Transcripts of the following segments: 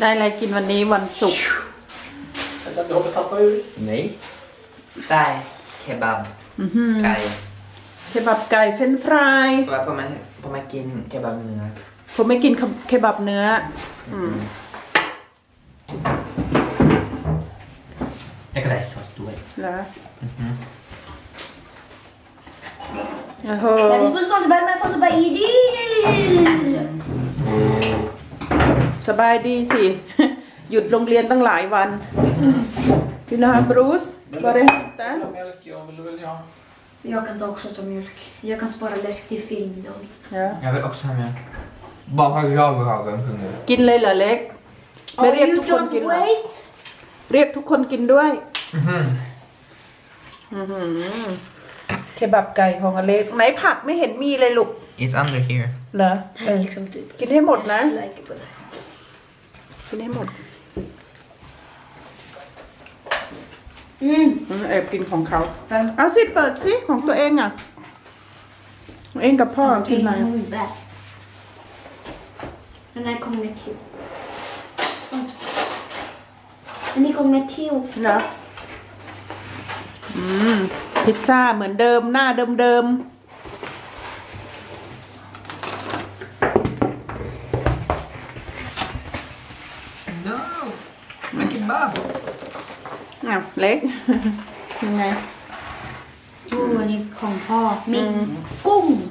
ได้อะไรกินวันนี้วันศุกร์ Jag sa, du håller tappa ur. Nej. Där. Kebab. อื้อหือ Kaj. เคบับไก่เฟรนช์ฟราย Får jag på mig, på mig in kebab nu? ผมไม่กินเคบับเนื้ออืม Jag kan läsa vad står. เหรอ Mhm. โอ้โห Dari sepuluh kau sebar main kau sebar ini. สบายดีสิ หยุดโรงเรียนตั้งหลายวันพี่นาบรูซบริหารจ้ะ Vill du ha mjölk? Ja, vill du väl ha? Jag kan ta också ta mjölk. Jag kan spara läsk till film idag. เดี๋ยว Jag vill också ha mjölk. Bara jag vill ha den kungen. กินเลยเหรอเล็ก ไม่ Oh, เรียก you ทุกคน don't กินเหรอ wait. เรียกทุกคนกินด้วย Mhm. อือหือเคบับไก่ของอเล็กไหนผักไม่เห็นมีเลยลูก It's under here. เหรอ Det เอ här อ är liksom typ กินให้หมดนะ like på det. กินให้หมด Mm. อืมแอบกินของเขา Fem. เอาสิเปิดสิของตัวเองอะตัวเองกับพ่อกิน Okej, อะไร nu där. Den här kommer med till. Men ni kommer med till. นะอืม พิซซ่าเหมือนเดิมหน้าเดิม No! Men kebab! ๆอ้าวเล็ก ยังไง Oh, ni kom på. Min Mm. gom.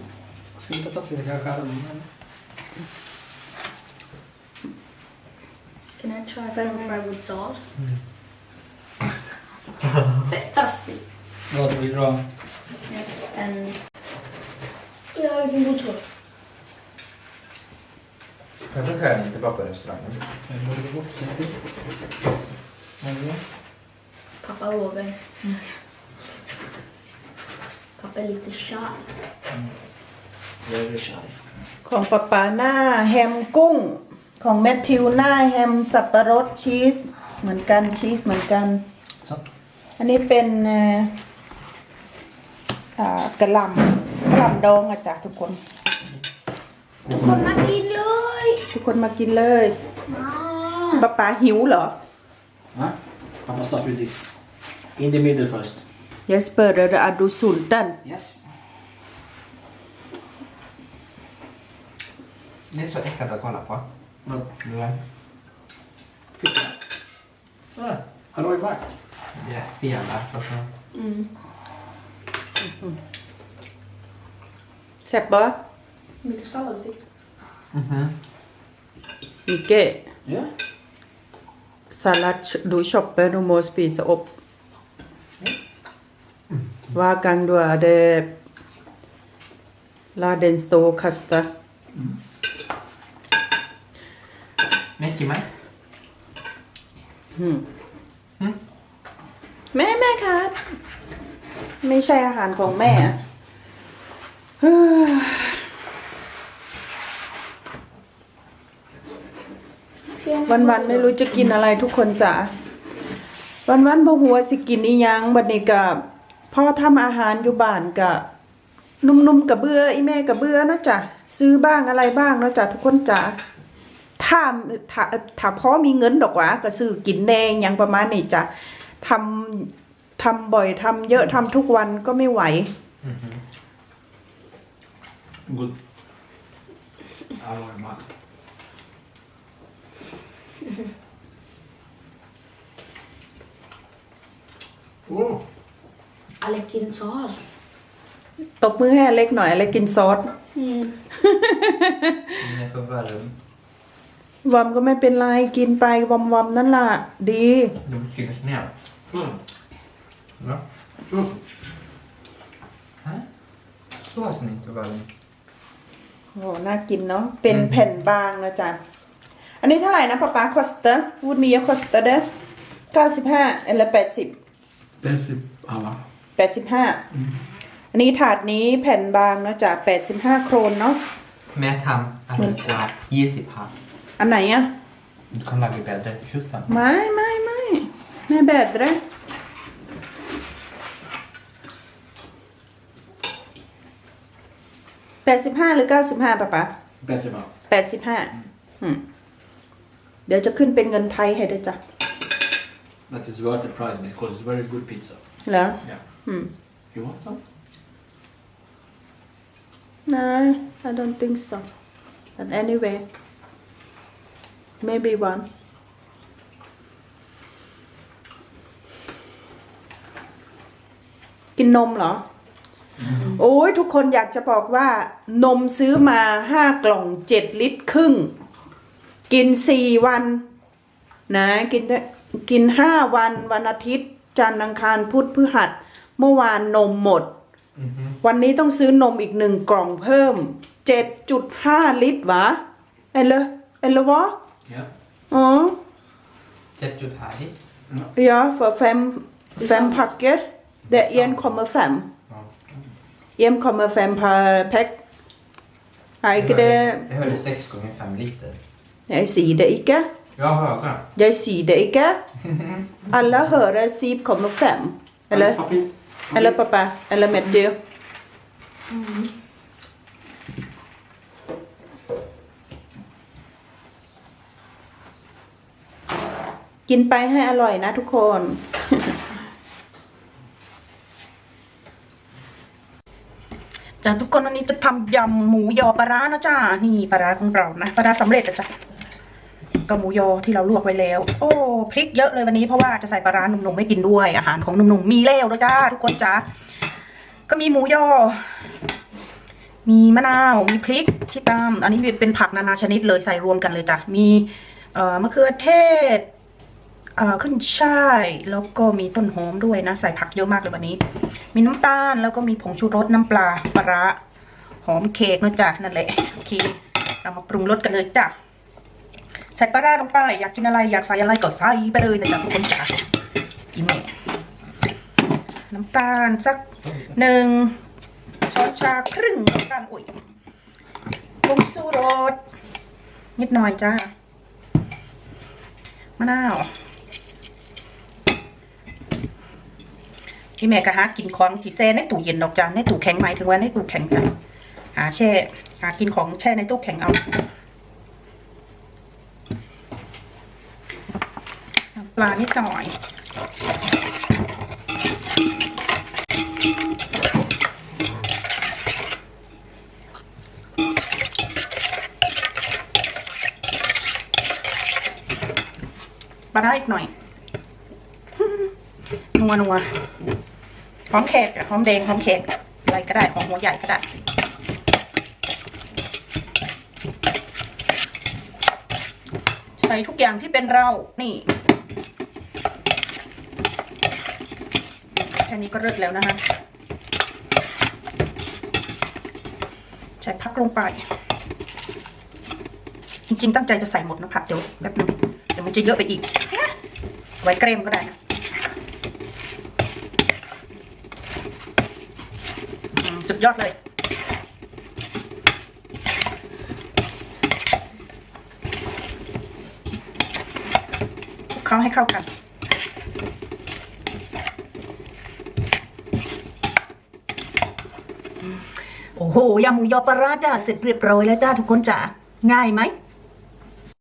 Ska inte ta sig till skärmen? Can I try french fry with sauce? Fantastic. Ja, det blir bra. And... Ja, det blir god sås. Varför skär ni inte bara på restaurangen? Jag lägger bort det. Ja, Pappa vågar. Pappa är lite shy. Very shy. ของป๊าป๊าหน้าแฮมกุ้ง ของแมทธิวหน้าแฮมสับปะรดชีส เหมือนกันชีสเหมือนกัน Så. อันนี้เป็นเอ่ออ่ากระหลำกระหลำดองอะจ้ะทุกคน Kom man till löj! ทุกคนมากินเลย Ah. ป๊าป๊าหิวเหรอ Ja. Pappa start with this. In the middle first. Jesper, är det är du sulten? Yes. Det är så äckligt att kolla på. Vad? Du vet. Där. Hallå i back. Det är fel där. Alltså. Mm. แซ่บปะ Mycket sallad fick du. Mhm. มิเกะ Ja. สลัดดูช็อปเปอร์นูโมสปีสอบว่ากังดัวเดลาเดนสโตคัสตา Mycket med. แม่แม่ครับไม่ใช่อาหารของแม่อะเฮ้ย วันวันๆไม่รู้จะกินอะไรทุกคนจ๋าวันวันๆบ่หัวาสิกินอีหยังบัดนี้กับพ่อทำอาหารอยู่บ้านกับนุ่มๆกับเบื่ออีแม่กับเบื่อนะจ๊ะซื้อบ้างอะไรบ้างนะจ๊ะทุกคนจ๋าถ้าถ้าถ้าพ่อมีเงินดอกหวะก็ซื้อกินแดงอย่างประมาณนี้จ้ะทำทำบ่อยทำเยอะทำทุกวันก็ไม่ไหว Mhm. Good. Hallå i back. Oh. I like in sauce. ตบมือให้อเล็กหน่อยอเล็กกินซอส Mm. Det är för varm. วอมก็ไม่เป็นไรกินไปวอมวอมนั่นล่ะ ดี De syns ner. Mm. Va? Mm. Så ser inte varm. โอ้น่ากินเนาะเป็นแผ่นบางนะจ๊ะ อันนี้เท่าไหร่นะป๊าป๊าคอสเตอร์วูดมีเยอะคอสเตอร์เด้อเก้าสิบห้าอันละแปดสิบ Bäst alla. แปดสิบห้าอันนี้ถาดนี้แผ่นบางนะจ๊ะแปดสิบห้าโครนเนาะ Men jag tar att det går 20 här. อันไหนอะ Du kan laga bättre. 25. ไม่ไม่ไม่ไม่แบดเลยแปดสิบห้าหรือเก้าสิบห้าป๊าป๊า Bäst bara. แปดสิบห้าอืมเดี๋ยวจะขึ้นเป็นเงินไทยให้ด้วยจ้ะ That is worth the price because it's very good pizza. เหรอ Yeah. อืม You want some? No, I don't think so. But anyway, maybe one. กินนมเหรอ โอ้ยทุกคนอยากจะบอกว่านมซื้อมาห้ากล่องเจ็ดลิตรครึ่ง กินสี่วัน นะ กินได้ กินห้าวันวันอาทิตย์ จันทร์อังคารพุธพฤหัส เมื่อวานนมหมดวันนี้ต้องซื้อนมอีกหนึ่งกล่องเพิ่ม7.5ลิตรวะเอลเลเอลเลวะ Yeah. อ๋อเจ็ดจุดหายดิ Ja, för fem, fem pakker. Det är en kommer fem. Ja. En kommer fem per pack. Nej, ikke det. Jeg hører seks ganger fem liter. Jeg sier det ikke. Ja, høyere. Jeg sier det ikke. Alle hører Siv kommer fem. Eller, Papi. eller pappa. Eller Matthew. กินไปให้อร่อยนะทุกคนจ้ะทุกคนวันนี้จะทำยำหมูยอปลาร้านะจ้านี่ปลาร้าของเรานะปลาร้าสำเร็จนะจ้ะ กับหมูยอที่เราลวกไว้แล้ว โอ้พริกเยอะเลยวันนี้เพราะว่าจะใส่ปลาร้าหนุ่มๆไม่กินด้วยอาหารของหนุ่มๆมีแล้วนะจ้าทุกคนจ้าก็มีหมูยอ มีมะนาวมีพริกที่ตามอันนี้เป็นผักนานาชนิดเลยใส่รวมกันเลยจ้ะมีเอ่อมะเขือเทศขึ้นช่ายแล้วก็มีต้นหอมด้วยนะใส่ผักเยอะมากเลยวันนี้ มีน้ำตาลแล้วก็มีผงชูรสน้ำปลาปลาร้าหอมเค้กนะจ๊ะนั่นแหละโอเคเรามาปรุงรสกันเลยจ้ะ ส่ปลาร้าลงไป อยากกินอะไรอยากใส่อะไรก็ใส่ไปเลยนะจ๊ะทุกคนจ้ะอีแม่น้ำตาลสักหนึ่งช้อนชาครึ่งน้ำตาลอุ้ยผงชูรสนิดหน่อยจ้ามะนาวพี่แม่ก็หากินของที่แช่ในตู้เย็นดอกจานในตู้แข็งหมายถึงว่าในตู้แข็งจ้ะหาแช่ หากินของแช่ในตู้แข็งเอาน้ำปลานิด หน่อยปลาได้อีกหน่อย นัวนัวหอมแขกอะหอมแดงหอมแขกอะไรก็ได้หอมหัวใหญ่ก็ได้ใส่ทุกอย่างที่เป็นเรา นี่ ค่นี้ก็เลิศแล้วนะคะ ใส่พักลงไป จริงๆตั้งใจจะใส่หมดนะผัดเดี๋ยวแป๊บนึงเดี๋ยวมันจะเยอะไปอีก ไว้เกรมก็ได้นะสุดยอดเลยคลุกเคล้าให้เข้ากัน โอ้ โหยำหมูยอปลาร้าจ้าเสร็จเรียบร้อยแล้วจ้าทุกคนจ้าง่ายไหม